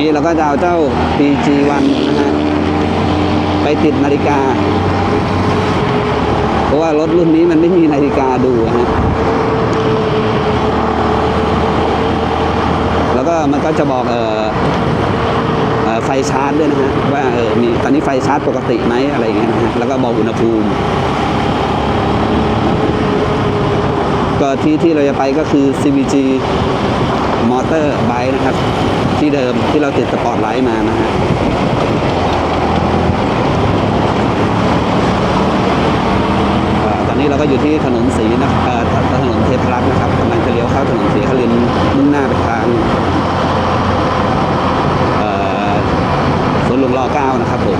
นี้เราก็จะเอาเจ้า PG1 นะฮะไปติดนาฬิกา เพราะว่ารถรุ่นนี้มันไม่มีนาฬิกาดูนะฮะแล้วก็มันก็จะบอกเอ่อไฟชาร์จด้วยนะฮะว่าเออมีตอนนี้ไฟชาร์จปกติไหมอะไรอย่างเงี้ยนะฮะแล้วก็บอกอุณหภูมิ ก็ที่ที่เราจะไปก็คือ CVG Motor Bike นะครับ ที่เดิมที่เราติดสปอร์ตไลท์มานะฮะตอนนี้เราก็อยู่ที่ถนนศรีนะถนนเทพรักษ์นะครับกำลังจะเลี้ยวเข้าถนนศรีครินมุ่งหน้าไปทางเอ่อสวนหลวงรอเก้านะครับผม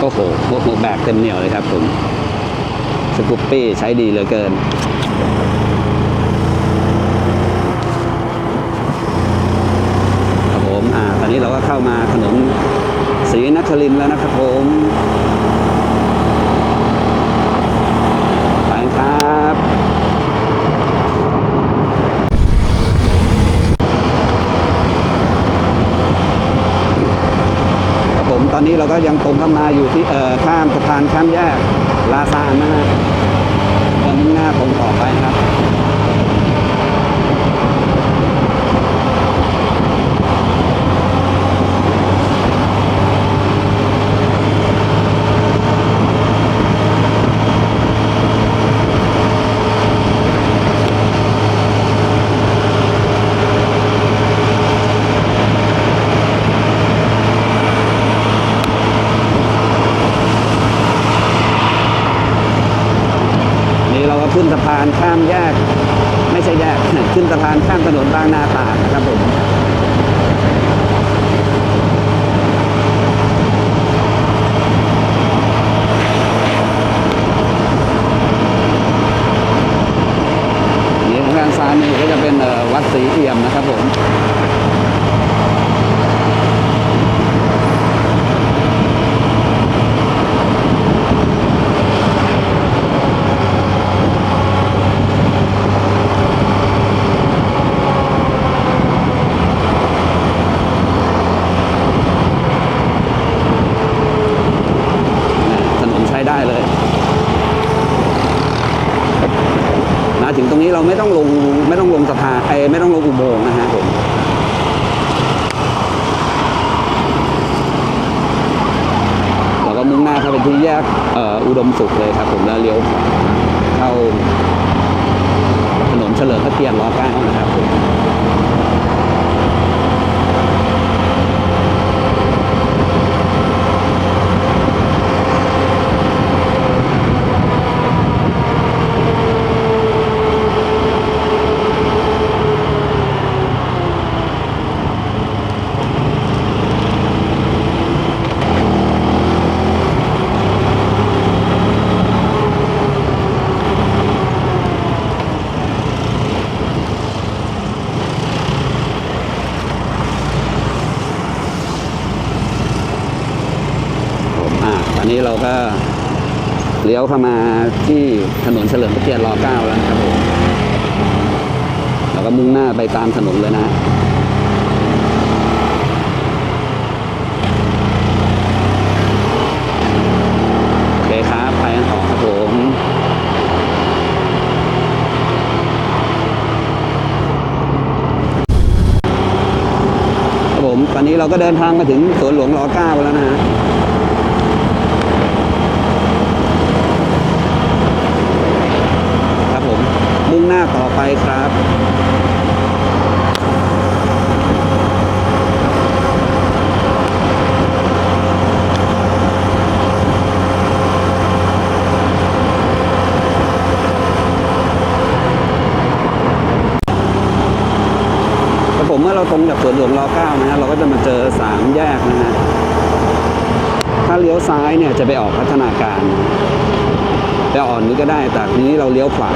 โอ้โหโอ้โหแบกเต็มเหนียวเลยครับผมสกูปปี้ใช้ดีเหลือเกินครับผมอ่าตอนนี้เราก็เข้ามาถนนศรีนครินทร์แล้วนะครับผม ไปครับ ครับผม ตอนนี้เรา ก็ยังตรงเข้ามาอยู่ที่เอ่อข้ามสะพานข้ามแยกลาซานนะฮะตอนนี้หน้าตรงต่อไปครับ สะพานข้ามแยก ไม่ใช่แยก ขึ้นสะพานข้ามถนนบางนาตราดนะครับผมนี่ทางซ้ายนี่ก็จะเป็นวัดศรีเอี่ยมนะครับผม ถนนใช้ได้เลย มาถึงตรงนี้ เราไม่ต้องลงไม่ต้องลงสะพานไอไม่ต้องลงอุโมงค์นะฮะผมเราก็มุ่งหน้าเข้าไปที่แยกอ,อุดมสุขเลยครับ ผมแล้วเลี้ยวเข้าถนนเฉลิมพระเกียรติร้อเก้านะครับผมอ่าตอ นี้เราก็เลี้ยวเข้ามาที่ถนนเฉลิมพระเกียรติรอเก้าแล้วนะครับผมเราก็มุ่งหน้าไปตามถนนเลยนะโอเคครับไปกันต่อครับผมครับผมตอนนี้เราก็เดินทางมาถึงสวนหลวงรอเก้าแล้วนะฮะ ครับผม มุ่งหน้าต่อไป ครับครับผมเมื่อเราตรงจากสวนหลวงรอเก้านะฮะเราก็จะมาเจอสามแยกนะฮะถ้าเลี้ยวซ้ายเนี่ยจะไปออกพัฒนาการไปอ่อนนุชก็ได้แต่ทีนี้เราเลี้ยวขวา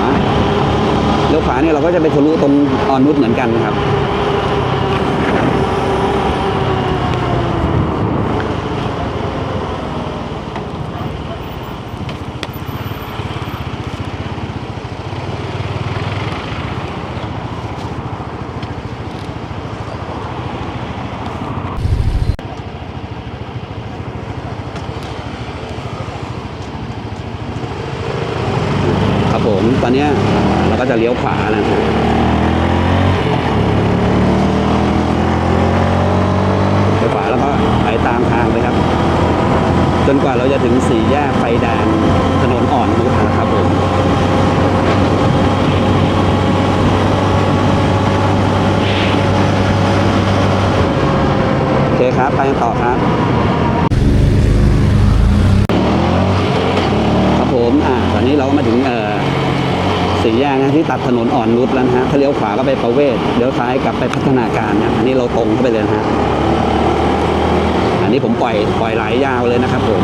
เลี้ยวขวาเนี่ยเราก็จะไปทะลุตรงอ่อนนุชเหมือนกันครับ ตอนเนี้ย เลี้ยวขวานะฮะเลี้ยวขวาแล้วก็ไปตามทางเลยครับ จนกว่าเราจะถึงสี่แยกไฟแดงถนนอ่อนนุชนะครับผมโอเคครับ ไปต่อครับผม อ่า ตอนนี้เราก็มาถึงเอ่อ สี่แยกนะที่ตัดถนนอ่อนนุชแล้วนะฮะถ้าเลี้ยวขวาก็ไปประเวศเลี้ยวซ้ายกลับไปพัฒนาการนะอันนี้เราตรงเข้าไปเลยนะฮะอันนี้ผมปล่อยปล่อยไหลายยาวเลยนะครับผม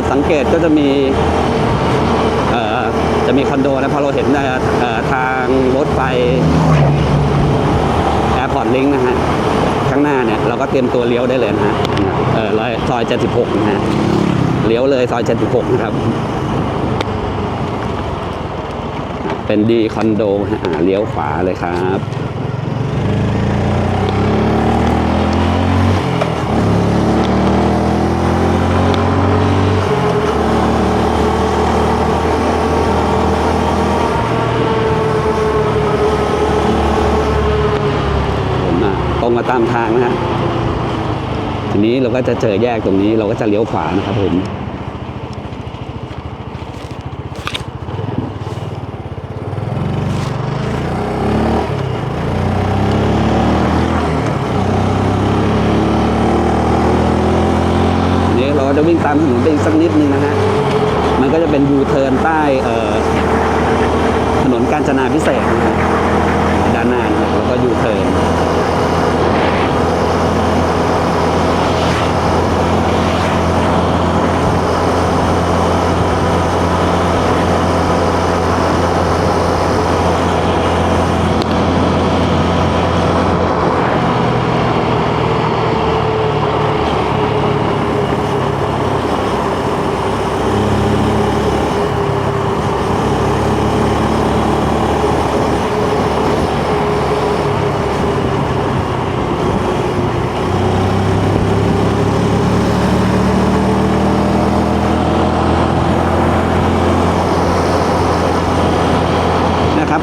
จุดสังเกตก็จะมีจะมีคอนโดนะพอเราเห็นทางรถไฟแอร์พอร์ตลิงนะฮะข้างหน้าเนี่ยเราก็เตรียมตัวเลี้ยวได้เลยนะฮะเออร้อยซอย76นะฮะเลี้ยวเลยซอย76นะครับ เป็นดีคอนโดฮะเลี้ยวขวาเลยครับ รงมาตามทางนะฮะทีนี้เราก็จะเจอแยกตรงนี้เราก็จะเลี้ยวขวานะครับผมนี้เราก็จะวิ่งตามถนนไปอีกสักนิดนึงนะฮะ มันก็จะเป็นยูเทิร์นใต้ถนนกาญจนาพิเศษกด้านหน้านะครับแล้วก็ยูเทิร์น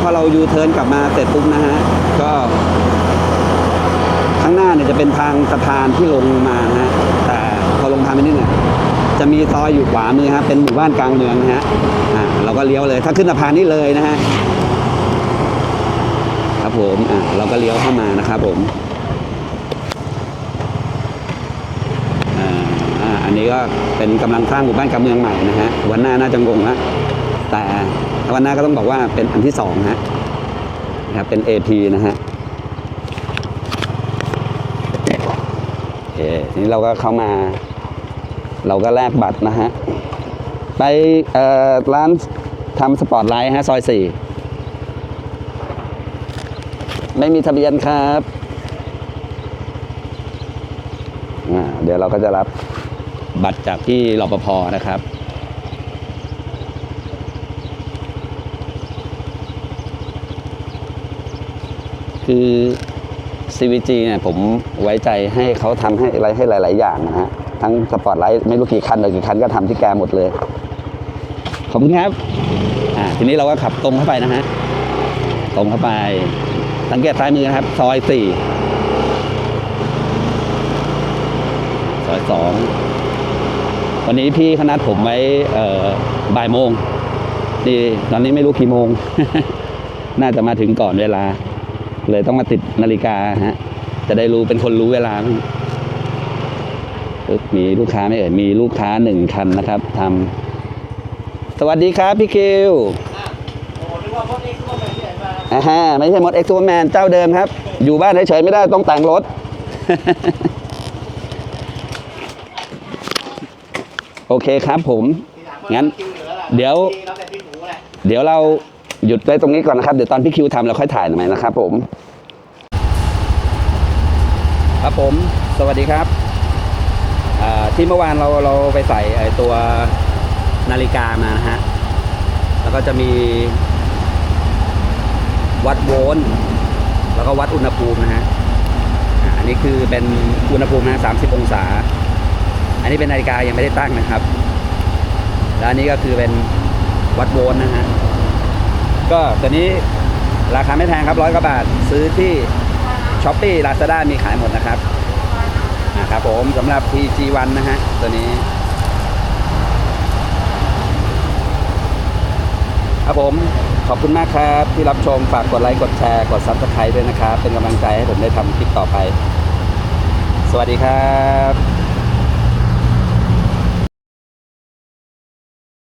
อเรายูเทิร์นกลับมาเสร็จปุ๊บนะฮะ ก็ข้างหน้าเนี่ยจะเป็นทางสะพานที่ลงมานะฮะแต่พอลงทางไปนิดเนี่ยจะมีซอยอยู่ขวามือฮะ เป็นหมู่บ้านกลางเมืองนะฮะ อ่า เราก็เลี้ยวเลย ถ้าขึ้นสะพานนี้เลยนะฮะ ครับผม อ่า เราก็เลี้ยวเข้ามานะครับผม อ่า อันนี้ก็เป็นกำลังสร้างหมู่บ้านกลางเมืองใหม่นะฮะ วันหน้าน่าจะงงละ แต่วันหน้าก็ต้องบอกว่าเป็นอันที่สองฮะนะครับเป็น AP นะฮะโอเคทีนี้เราก็เข้ามา เราก็แลกบัตรนะฮะ ไปร้านทำสปอร์ตไลท์ฮะ ซอยสี่ไม่มีทะเบียนครับเดี๋ยวเราก็จะรับบัตรจากที่รปภนะครับ คือ CVG เนี่ยผมไว้ใจให้เขาทำให้อะไรให้หลาย ๆ อย่างนะฮะ ทั้งสปอร์ตไลท์ไม่รู้กี่คันหรือกี่คันก็ทำที่แกหมดเลย ขอบคุณครับ อ่า ทีนี้เราก็ขับตรงเข้าไปนะฮะ ตรงเข้าไป สังเกตซ้ายมือนะครับ ซอยสี่ซอยสองวันนี้พี่เขานัดผมไว้บ่ายโมงนี่ตอนนี้ไม่รู้กี่โมง น่าจะมาถึงก่อนเวลา เลยต้องมาติดนาฬิกาฮะ จะได้รู้เป็นคนรู้เวลา มีลูกค้าไหม่เอ่ย มีลูกค้าหนึ่งคันนะครับทำสวัสดีครับพี่คิวโอ้นึกว่าพวกนี้เข้าไปที่ไหนอ่าฮะไม่ใช่มดเอ็กซ์ตัวแมนเจ้าเดิมครับ อยู่บ้านเฉยๆไม่ได้ต้องแต่งรถโอเคครับผม งั้น เดี๋ยว เดี๋ยวเรา หยุดไว้ตรงนี้ก่อนนะครับ เดี๋ยวตอนพี่คิวทำเราค่อยถ่ายหม่อยนะครับผม ครับผม สวัสดีครับที่เมื่อวานเราเราไปใส่ไอตัวนาฬิกามานะฮะ แล้วก็จะมี วัดโวลต์แล้วก็วัดอุณหภูมินะฮะ อันนี้คือเป็นอุณหภูมินะ30องศา อันนี้เป็นนาฬิกายังไม่ได้ตั้งนะครับ แล้วอันนี้ก็คือเป็นวัดโวลต์นะฮะ ก็ตัวนี้ราคาไม่แพงครับร้อยกว่าบาทซื้อที่ช้อปปี้ลาซาด้ามีขายหมดนะครับนะครับผมสำหรับ PG1 นะฮะตัวนี้ครับผมขอบคุณมากครับที่รับชมฝากกดไลค์กดแชร์กดซับสไครต์ด้วยนะครับ เป็นกำลังใจให้ผมได้ทำคลิปต่อไป สวัสดีครับ